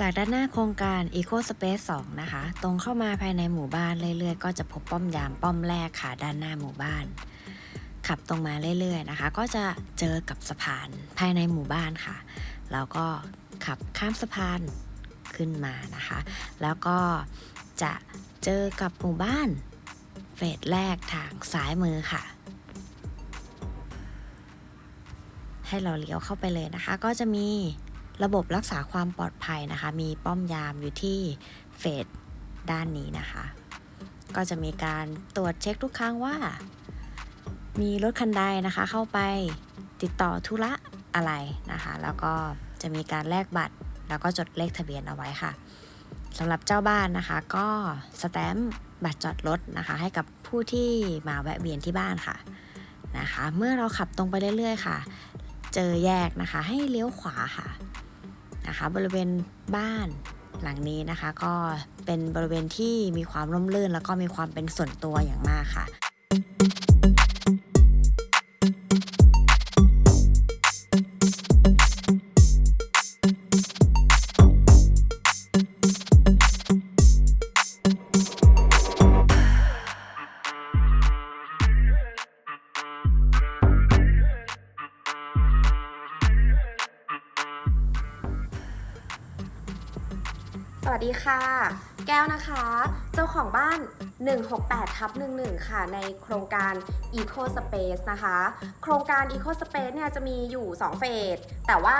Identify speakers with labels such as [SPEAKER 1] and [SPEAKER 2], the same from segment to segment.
[SPEAKER 1] จากด้านหน้าโครงการ Eco Space 2 นะคะ ตรงเข้ามาภายในหมู่บ้านเรื่อยๆ ก็จะพบป้อมยามป้อมแรกค่ะด้านหน้าหมู่บ้าน ขับตรงมาเรื่อยๆนะคะ ก็จะเจอกับสะพานภายในหมู่บ้านค่ะ แล้วก็ขับข้ามสะพานขึ้นมานะคะ แล้วก็จะเจอกับหมู่บ้านเฟสแรกทางซ้ายมือค่ะให้เราเลี้ยวเข้าไปเลยนะคะ ก็จะมี ระบบรักษาความปลอดภัยนะคะ มีป้อมยามอยู่ที่เฟสด้านนี้นะคะ ก็จะมีการตรวจเช็คทุกครั้งว่า มีรถคันใดนะคะเข้าไปติดต่อธุระอะไรนะคะ แล้วก็จะมีการแลกบัตร แล้วก็จดเลขทะเบียนเอาไว้ค่ะสำหรับเจ้าบ้านนะคะ ก็สแตมป์บัตรจอดรถนะคะ ให้กับผู้ที่มาแวะเวียนที่บ้านค่ะนะคะ เมื่อเราขับตรงไปเรื่อยๆค่ะ เจอแยกนะคะ ให้เลี้ยวขวาค่ะ นะคะบริเวณบ้านหลังนี้นะคะ ก็เป็นบริเวณที่มีความร่มรื่น แล้วก็มีความเป็นส่วนตัวอย่างมากค่ะ
[SPEAKER 2] ค่ะ แก้วนะคะ เจ้าของบ้าน 168ทับ11 ค่ะ ในโครงการ Eco Space นะคะ โครงการ Eco Space เนี่ยจะมีอยู่ 2 เฟส แต่ว่า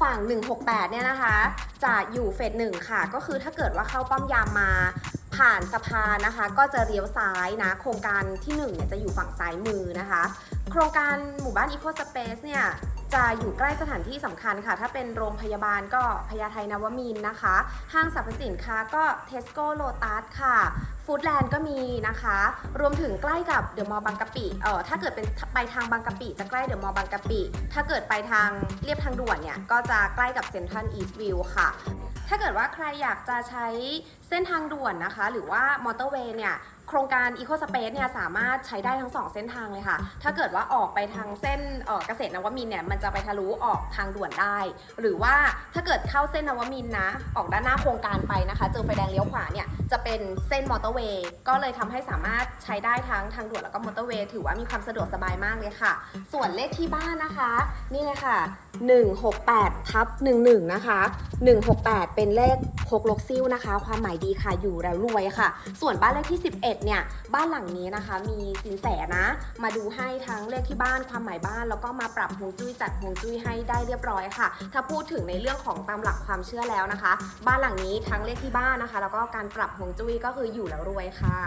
[SPEAKER 2] ฝั่ง 168 เนี่ยนะคะ จะอยู่เฟส 1 ค่ะ ก็คือถ้าเกิดว่าเข้าป้อมยามมาผ่านสะพานนะคะ ก็จะเลี้ยวซ้ายนะ โครงการที่1เนี่ยจะอยู่ฝั่งซ้ายมือนะคะ โครงการหมู่บ้าน Eco Space เนี่ย จะอยู่ใกล้สถานที่สำคัญค่ะ ถ้าเป็นโรงพยาบาลก็พญาไทนวมินนะคะ ห้างสรรพสินค้าก็เทสโก้โลตัสค่ะ ฟู้ดแลนด์ก็มีนะคะ รวมถึงใกล้กับเดอะมอลล์บางกะปิเออถ้าเกิดเป็นไปทางบางกะปิจะใกล้เดอะมอลล์บางกะปิ ถ้าเกิดไปทางเรียบทางด่วนเนี่ย ก็จะใกล้กับเซ็นทรัลอีสต์วิวค่ะ ถ้าเกิดว่าใครอยากจะใช้เส้นทางด่วนนะคะ หรือว่ามอเตอร์เวย์เนี่ยโครงการ Eco Space เนี่ยสามารถใช้ได้ทั้ง 2 เส้นทางเลยค่ะ ถ้าเกิดว่าออกไปทางเส้นเกษตรนวมินทร์เนี่ยมันจะไปทะลุออกทางด่วนได้ หรือว่าถ้าเกิดเข้าเส้นนวมินทร์นะ ออกด้านหน้าโครงการไปนะคะ เจอไฟแดงเลี้ยวขวาเนี่ยจะเป็นเส้นมอเตอร์เวย์ก็เลยทำให้สามารถใช้ได้ทั้งทางด่วนแล้วก็มอเตอร์เวย์ถือว่ามีความสะดวกสบายมากเลยค่ะ ส่วนเลขที่บ้านนะคะ นี่เลยค่ะ 168ทับ11 นะคะ 168 เป็นเลขพกลกซิ่วนะคะ ความหมายดีค่ะอยู่แล้วรวยค่ะ ส่วนบ้านเลขที่ 11 เนี่ย บ้านหลังนี้นะคะ มีสินแสนะ มาดูให้ทั้งเลขที่บ้านความหมายบ้าน แล้วก็มาปรับฮวงจุ้ยจัดฮวงจุ้ยให้ได้เรียบร้อยค่ะ ถ้าพูดถึงในเรื่องของตามหลักความเชื่อแล้วนะคะ บ้านหลังนี้ทั้งเลขที่บ้านนะคะ แล้วก็การปรับฮวงจุ้ยก็คืออยู่แล้วรวยค่ะ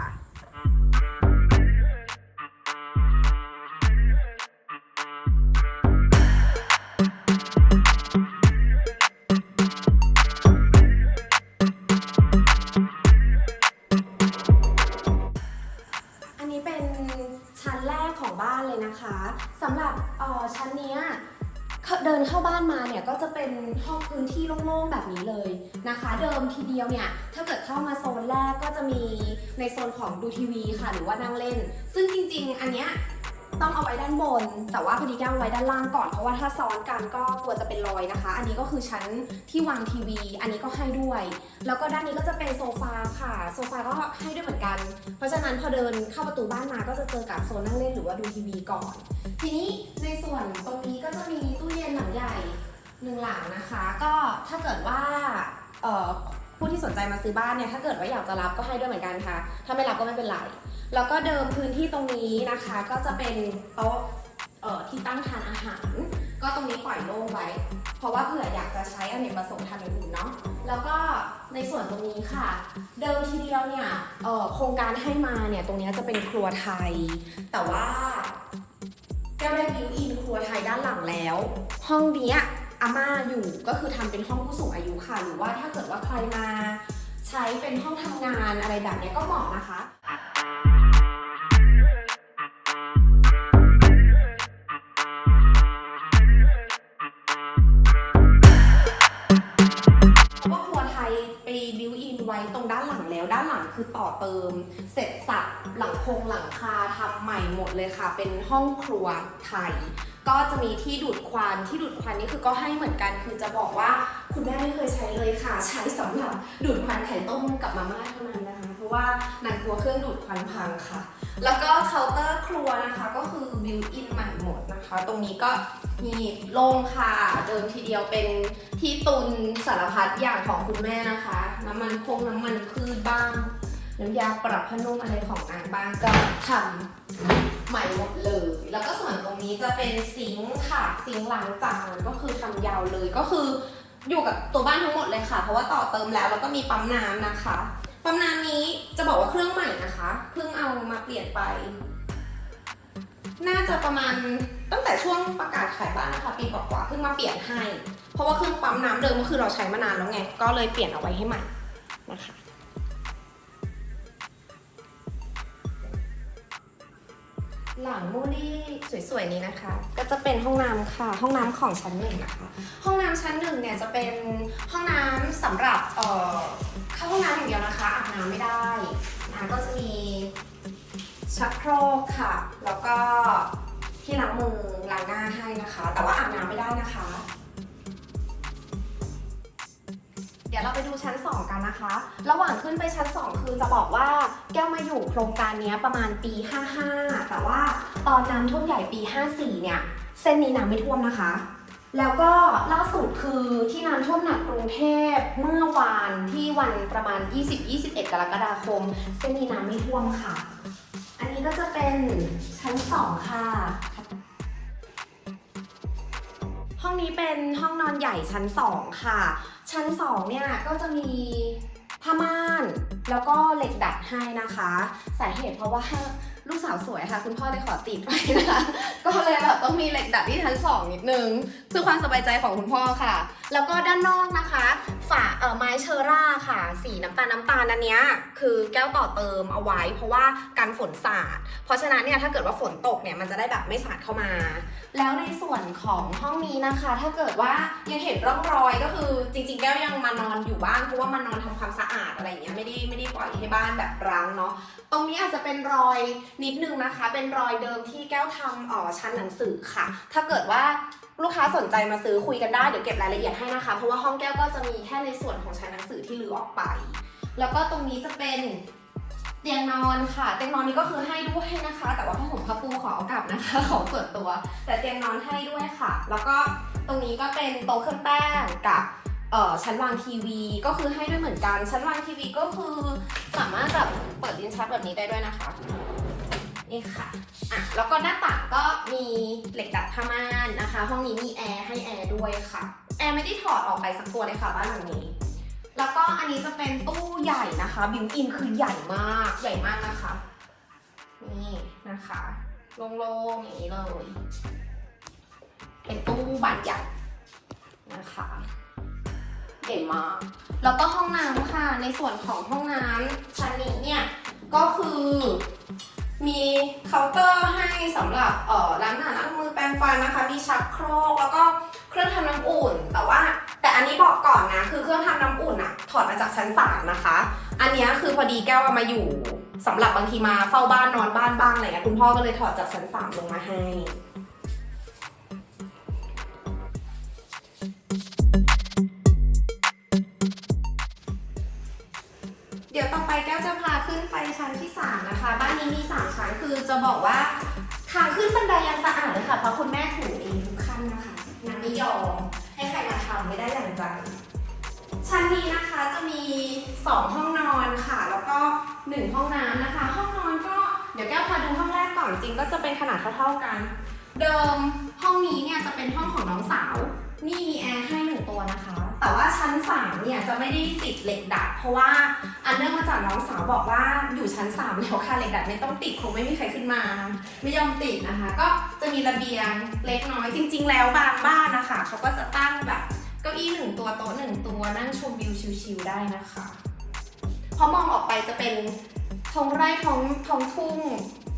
[SPEAKER 2] เดินเข้าบ้านมาเนี่ยก็จะเป็นห้องพื้นที่โล่งๆแบบนี้เลยนะคะ เดิมทีเดียวเนี่ยถ้าเกิดเข้ามาโซนแรกก็จะมีในโซนของดูทีวีค่ะ หรือว่านั่งเล่น ซึ่งจริง ๆ อันเนี้ย ต้องเอาไว้ด้านบน แต่ว่าพอดีแก้วไว้ด้านล่างก่อนเพราะว่าถ้าซ้อนกันก็กลัวจะเป็นรอยนะคะ อันนี้ก็คือชั้นที่วางทีวี อันนี้ก็ให้ด้วย แล้วก็ด้านนี้ก็จะเป็นโซฟาค่ะ โซฟาก็ให้ด้วยเหมือนกัน เพราะฉะนั้นพอเดินเข้าประตูบ้านมาก็จะเจอกับโซนนั่งเล่นหรือว่าดูทีวีก่อน ทีนี้ในส่วนตรงนี้ก็จะมีตู้เย็นหลังใหญ่หนึ่งหลังนะคะ ก็ถ้าเกิดว่าเออ ผู้ที่สนใจมาซื้อบ้านเนี่ยถ้าเกิดว่าอยากจะรับก็ให้ด้วยเหมือนกันค่ะ ถ้าไม่รับก็ไม่เป็นไร แล้วก็เดิมพื้นที่ตรงนี้นะคะ ก็จะเป็นโต๊ะเออที่ตั้งทานอาหาร ก็ตรงนี้ปล่อยโล่งไว้ เพราะว่าเผื่ออยากจะใช้อเนกประสงค์ทำอย่างอื่นเนาะแล้วก็ในส่วนตรงนี้ค่ะ เดิมทีเดียวเนี่ยเออโครงการให้มาเนี่ยตรงนี้จะเป็นครัวไทย แต่ว่าแก้วได้บิวอินครัวไทยด้านหลังแล้ว ห้องเนี้ย อาม่าอยู่ก็คือทำเป็นห้องผู้สูงอายุค่ะ หรือว่าถ้าเกิดว่าใครมาใช้เป็นห้องทำงานอะไรแบบนี้ก็เหมาะนะคะว่าครัวไทยไปบิวอินไว้ตรงด้านหลังแล้วด้านหลังคือต่อเติม เสร็จสับหลังคงหลังคาทำใหม่หมดเลยค่ะ เป็นห้องครัวไทย ก็จะมีที่ดูดควันที่ดูดควันนี่คือก็ให้เหมือนกัน คือจะบอกว่าคุณแม่ไม่เคยใช้เลยค่ะ ใช้สำหรับดูดควันไข่ต้มกับมาม่าเท่านั้นนะคะ เพราะว่านางกลัวเครื่องดูดควันพังค่ะ แล้วก็เคาน์เตอร์ครัวนะคะก็คือบิวอินใหม่หมดนะคะ ตรงนี้ก็มีโล่งค่ะ เดิมทีเดียวเป็นที่ตุนสารพัดอย่างของคุณแม่นะคะ น้ำมันคงน้ำมันพืชบ้างน้ำยาปรับผ้านุ่มอะไรของนางบ้างก็ทำ ใหม่หมดเลย แล้วก็ส่วนตรงนี้จะเป็นซิงค์ค่ะ ซิงค์ล้างจานก็คือทำยาวเลยก็คืออยู่กับตัวบ้านทั้งหมดเลยค่ะ เพราะว่าต่อเติมแล้วแล้วก็มีปั๊มน้ำนะคะ ปั๊มน้ำนี้จะบอกว่าเครื่องใหม่นะคะเพิ่งเอามาเปลี่ยนไป น่าจะประมาณตั้งแต่ช่วงประกาศขายบ้านนะคะปีกว่าๆเพิ่งมาเปลี่ยนให้ เพราะว่าเครื่องปั๊มน้ำเดิมก็คือเราใช้มานานแล้วไงก็เลยเปลี่ยนเอาไว้ให้ใหม่นะคะ หลังมูลี่สวยๆนี้นะคะ ก็จะเป็นห้องน้ำค่ะ ห้องน้ำของชั้นหนึ่งนะคะ ห้องน้ำชั้นหนึ่งเนี่ยจะเป็นห้องน้ำสำหรับเอ่อเข้าห้องน้ำอย่างเดียวนะคะอาบน้ำไม่ได้น้ำก็จะมีชักโครกค่ะ แล้วก็ที่ล้างมือล้างหน้าให้นะคะ แต่ว่าอาบน้ำไม่ได้นะคะ เดี๋ยวเราไปดูชั้น 2 กันนะคะ ระหว่างขึ้นไปชั้น 2 คือจะบอกว่าแก้วมาอยู่โครงการนี้ประมาณปี 55 แต่ว่าตอนน้ำท่วมใหญ่ปี 54 เนี่ย เส้นนี้น้ำไม่ท่วมนะคะ แล้วก็ล่าสุดคือที่น้ำท่วมหนักกรุงเทพเมื่อวานที่วันประมาณ 20-21 กรกฎาคม เส้นนี้น้ำไม่ท่วมค่ะ อันนี้ก็จะเป็นชั้น 2 ค่ะห้องนี้เป็นห้องนอนใหญ่ชั้น 2 ค่ะ ชั้น2เนี่ยก็จะมีผ้าม่าน แล้วก็เหล็กดัดให้นะคะ สาเหตุเพราะว่า ลูกสาวสวยค่ะ คุณพ่อเลยขอติดไว้นะคะ ก็เลยแบบต้องมีเหล็กดัดที่ชั้น2นิดนึงเพื่อความสบายใจของคุณพ่อค่ะ แล้วก็ด้านนอกนะคะฝาเอ่อไม้เชอร่าค่ะ สีน้ำตาลน้ำตาลอันเนี้ยคือแก้วต่อเติมเอาไว้ เพราะว่ากันฝนสาด เพราะฉะนั้นเนี่ยถ้าเกิดว่าฝนตกเนี่ยมันจะได้แบบไม่สาดเข้ามา แล้วในส่วนของห้องนี้นะคะ ถ้าเกิดว่ายังเห็นร่องรอยก็คือจริง ๆ แก้วยังมานอนอยู่บ้านเพราะว่ามานอนทำความสะอาดอะไรอย่างเงี้ยไม่ได้ไม่ได้ปล่อยให้บ้านแบบร้างเนาะตรงนี้อาจจะเป็นรอยนิดนึงนะคะ เป็นรอยเดิมที่แก้วทำอ๋อชั้นหนังสือค่ะ ถ้าเกิดว่าลูกค้าสนใจมาซื้อคุยกันได้เดี๋ยวเก็บรายละเอียดให้นะคะ เพราะว่าห้องแก้วก็จะมีแค่ในส่วนของชั้นหนังสือที่ลือออกไป แล้วก็ตรงนี้จะเป็นเตียงนอนค่ะ เตียงนอนนี้ก็คือให้ด้วยนะคะ แต่ว่าผ้าห่มผ้าปูขอเอากลับนะคะ ของส่วนตัว แต่เตียงนอนให้ด้วยค่ะ แล้วก็ตรงนี้ก็เป็นโต๊ะเครื่องแป้งกับเอ่อชั้นวางทีวีก็คือให้ด้วยเหมือนกัน ชั้นวางทีวีก็คือสามารถแบบเปิดลิ้นชักแบบนี้ได้ด้วยนะคะ นี่ค่ะอะ แล้วก็หน้าต่างก็มีเหล็กดัดผ้าม่านนะคะ ห้องนี้มีแอร์ให้แอร์ด้วยค่ะ แอร์ไม่ได้ถอดออกไปสักตัวเลยค่ะบ้านหลังนี้ แล้วก็อันนี้จะเป็นตู้ใหญ่นะคะบิวอินคือใหญ่มากใหญ่มากนะคะ นี่นะคะโล่งๆอย่างนี้เลย เป็นตู้บานใหญ่นะคะใหญ่มากแล้วก็ห้องน้ำค่ะ ในส่วนของห้องน้ำชั้นนี้เนี่ย ก็คือ มีเคาน์เตอร์ให้สำหรับเอ่อล้างหน้าล้างมือแปรงฟันนะคะ มีชักโครกแล้วก็เครื่องทำน้ำอุ่น แต่ว่า แต่อันนี้บอกก่อนนะ คือเครื่องทำน้ำอุ่นอะถอดมาจากชั้นสามนะคะ อันนี้คือพอดีแก้วเอามาอยู่สำหรับบางทีมาเฝ้าบ้านนอนบ้านบ้างอะไรเงี้ยคุณพ่อก็เลยถอดจากชั้นสามลงมาให้ ขึ้นไปชั้นที่ 3 นะคะ บ้านนี้มี 3 ชั้นคือจะบอกว่าทางขึ้นบันไดยังสะอาดเลยค่ะ เพราะคุณแม่ถูเองทุกขั้นนะคะนางไม่ยอมให้ใครมาทำไม่ได้อย่างใจ ชั้นนี้นะคะจะมี 2 ห้องนอนค่ะ แล้วก็ 1 ห้องน้ำนะคะ ห้องนอนก็เดี๋ยวแก้วพาดูห้องแรกก่อนจริงก็จะเป็นขนาดเท่าๆกัน เดิมห้องนี้เนี่ยจะเป็นห้องของน้องสาว นี่มีแอร์ให้หนึ่งตัวนะคะ แต่ว่าชั้น3เนี่ยจะไม่ได้ติดเหล็กดัด เพราะว่าอันเนื่องมาจากน้องสาวบอกว่าอยู่ชั้น3แล้วค่ะเหล็กดัดไม่ต้องติดคงไม่มีใครขึ้นมา ไม่ยอมติดนะคะ ก็จะมีระเบียงเล็กน้อยจริง ๆ แล้วบางบ้านนะคะเขาก็จะตั้งแบบเก้าอี้หนึ่งตัวโต๊ะหนึ่งตัวนั่งชมวิวชิลๆได้นะคะพอมองออกไปจะเป็นท้องไร่ท้องท้องทุ่ง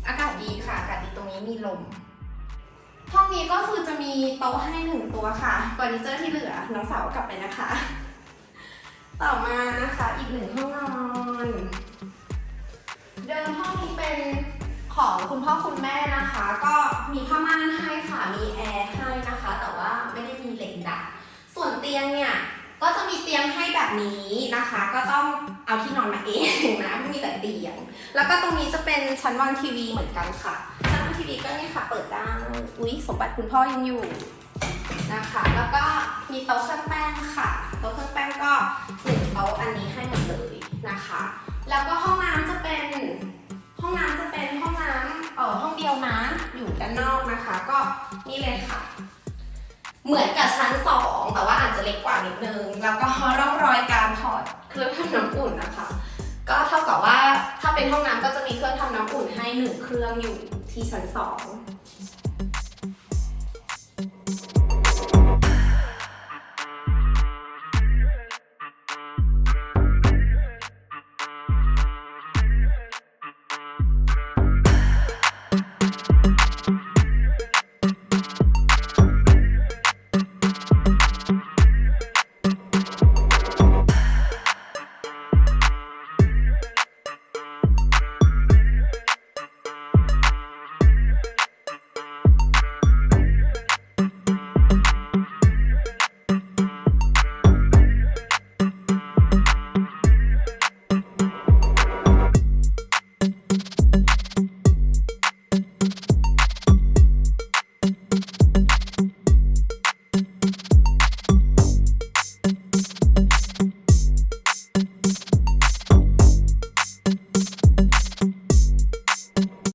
[SPEAKER 2] อากาศดีค่ะอากาศดีตรงนี้มีลม ห้องนี้ก็คือจะมีโต๊ะให้หนึ่งตัวค่ะเฟอร์นิเจอร์ที่เหลือน้องสาวกลับไปนะคะ ต่อมานะคะอีกหนึ่งห้องนอนเดิมห้องนี้เป็นของคุณพ่อคุณแม่นะคะ ก็มีผ้าม่านให้ค่ะมีแอร์ให้นะคะ แต่ว่าไม่ได้มีเหล็กดัดส่วนเตียงเนี่ยก็จะมีเตียงให้แบบนี้นะคะ ก็ต้องเอาที่นอนมาเองนะไม่มีแต่เตียง แล้วก็ตรงนี้จะเป็นชั้นวางทีวีเหมือนกันค่ะ ทีวีก็เนี่ยค่ะเปิดได้อุ๊ยสมบัติคุณพ่อยังอยู่นะคะ แล้วก็มีโต๊ะเครื่องแป้งค่ะโต๊ะเครื่องแป้งก็หนึ่งโต๊ะอันนี้ให้หมดเลยนะคะ แล้วก็ห้องน้ำจะเป็นห้องน้ำจะเป็นห้องน้ำเอ่อห้องเดียวนะอยู่ด้านนอกนะคะ ก็นี่เลยค่ะ เหมือนกับชั้นสองแต่ว่าอาจจะเล็กกว่านิดนึง แล้วก็ร่องรอยการถอดเครื่องทำน้ำอุ่นนะคะ ก็เท่ากับว่าถ้าเป็นห้องน้ำก็จะมีเครื่องทำน้ำอุ่นให้หนึ่งเครื่องอยู่ที่ชั้นสอง